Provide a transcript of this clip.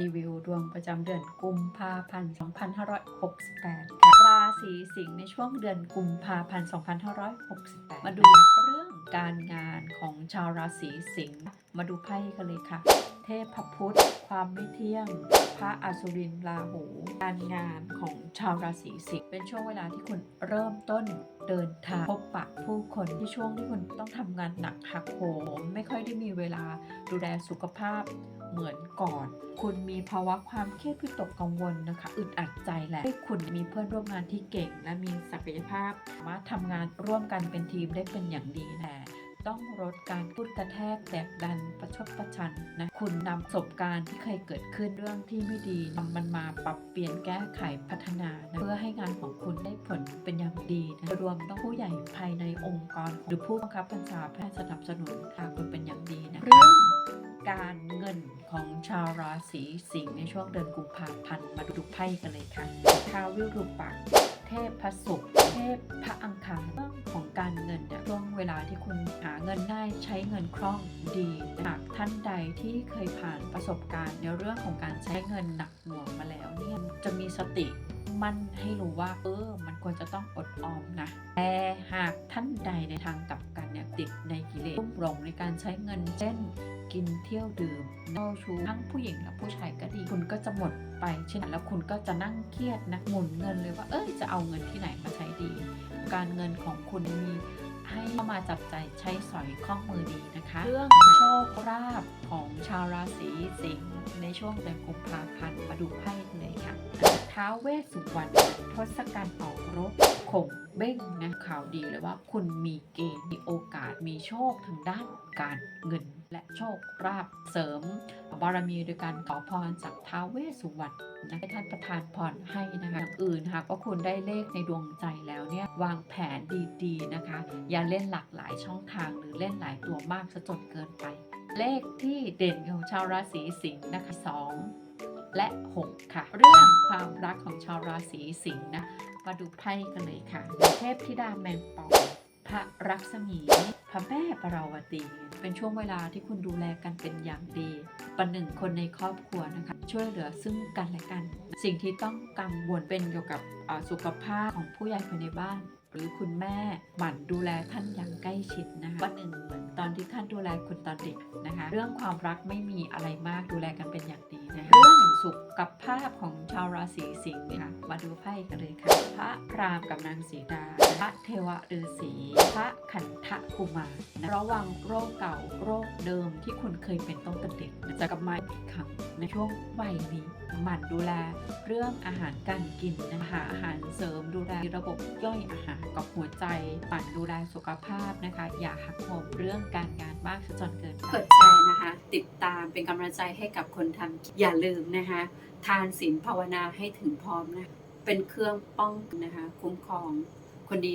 รีวิวดวงประจำเดือนกุมภาพันธ์2568ค่ะราศีสิงห์ในช่วงเดือนกุมภาพันธ์2568 มาดูเรื่องการงานของชาวราศีสิงห์มาดูไพ่กันเลยค่ะ เทพพุทธ ความไม่เที่ยง พระอสุรินทร์ราหู การงานของชาวราศีสิงห์เป็นช่วงเวลาที่คุณเริ่มต้นเดินทางพบปะผู้คนที่ช่วงที่คุณต้องทำงานหนักหักโหมไม่ค่อยได้มีเวลาดูแลสุขภาพ เหมือนก่อน คุณมีภาวะความเครียดวิตกกังวลนะคะ อึดอัดใจแหละให้คุณมีเพื่อนร่วมงานที่เก่ง และมีศักยภาพสามารถทำงานร่วมกันเป็นทีมได้เป็นอย่างดีแหละต้องลดการพูดกระแทกแดกดันประชดประชันนะคุณนำประสบการณ์ที่เคยเกิดขึ้นเรื่องที่ไม่ดีนำมันมาปรับเปลี่ยนแก้ไขพัฒนานะเพื่อให้งานของคุณได้ผลเป็นอย่างดีนะรวมต้องผู้ใหญ่ภายในองค์กร หรือผู้บังคับบัญชาแพทย์สนับสนุนพาคุณเป็นอย่างดีนะเรื่องการ ชาวราศีสิงห์ในช่วงเดือนกุมภาพันธ์มาดูไพ่กันเลยค่ะท้าววิรูปักษ์เทพพระศุกร์เทพพระอังคารเรื่องของการเงินเนี่ยช่วงเวลาที่คุณหาเงินง่ายใช้เงินคล่องดีหากท่านใดที่เคยผ่านประสบการณ์ในเรื่องของการใช้เงินหนักหน่วงมาแล้วเนี่ยจะมีสติมั่นให้รู้ว่าเออ มันควรจะต้องอดออมนะ แต่หากท่านใดในทางกลับ เนี่ยติดในกิเลสรุ่มหลงในการใช้เงินเช่นกินเที่ยวดื่มเจ้าชู้ทั้งผู้หญิงและผู้ชายก็ดี คุณก็จะหมดไปเช่นแล้วคุณก็จะนั่งเครียดนะหมุนเงินเลยว่าเอ้ยจะเอาเงินที่ไหนมาใช้ดี การเงินของคุณมีให้เข้ามาจับใจใช้สอยคล่องมือดีนะคะ เรื่องโชคลาภของชาวราศีสิงห์ในช่วงเดือนกุมภาพันธ์มาดูไพ่เลยค่ะ ท้าวเวสสุวรรณทศกัณฐ์ออกรบคงเบ้งนะข่าวดีเลยว่าคุณมีเกณฑ์มีโอกาสมีโชคทางด้านการเงิน และโชคลาภเสริมบารมีโดยการขอพรจากท้าวเวสสุวรรณนะให้ท่านประทานพรให้นะคะอย่างอื่นหากว่าคุณได้เลขในดวงใจแล้วเนี่ยวางแผนดีๆนะคะ อย่าเล่นหลากหลายช่องทางหรือเล่นหลายตัวมากซะจนเกินไป เลขที่เด่นของชาวราศีสิงห์นะคะ2 และ 6 ค่ะ เรื่องความรักของชาวราศีสิงห์นะมาดูไพ่กันเลยค่ะ เทพธิดาแมงป่องพระรักษมีพระแม่ปราวตี เป็นช่วงเวลาที่คุณดูแลกันเป็นอย่างดีประหนึ่งคนในครอบครัวนะคะ ช่วยเหลือซึ่งกันและกัน สิ่งที่ต้องกังวลเป็นเกี่ยวกับสุขภาพของผู้ใหญ่ภายในบ้าน หรือคุณแม่หมั่นดูแลท่านอย่างใกล้ชิดนะคะวันหนึ่งเหมือน ตอนที่ท่านดูแลคุณตอนเด็กนะคะ เรื่องความรักไม่มีอะไรมากดูแลกันเป็นอย่างดีนะคะเรื่องสุขภาพของชาวราศีสิงห์นะคะมาดูไพ่กันเลยค่ะ พระพรามกับนางสีดา พระเทวฤาษีพระขันธกุมารนะระวังโรคเก่าโรคเดิมที่คุณเคยเป็นต้องเป็นเด็กนะจะกลับมาอีกครั้งในช่วงวัยนี้หมั่นดูแลเรื่องอาหารการกินนะหาอาหารเสริมดูแลระบบย่อยอาหารกับหัวใจหมั่นดูแลสุขภาพนะคะ อย่าหักโหมเรื่องการงานมากจนเกินเปิดใจนะคะ ติดตามเป็นกำลังใจให้กับคนทำอย่าลืมนะคะ ทานศีลภาวนาให้ถึงพร้อมนะ เป็นเครื่องป้องนะคะ คุ้มครองคนดี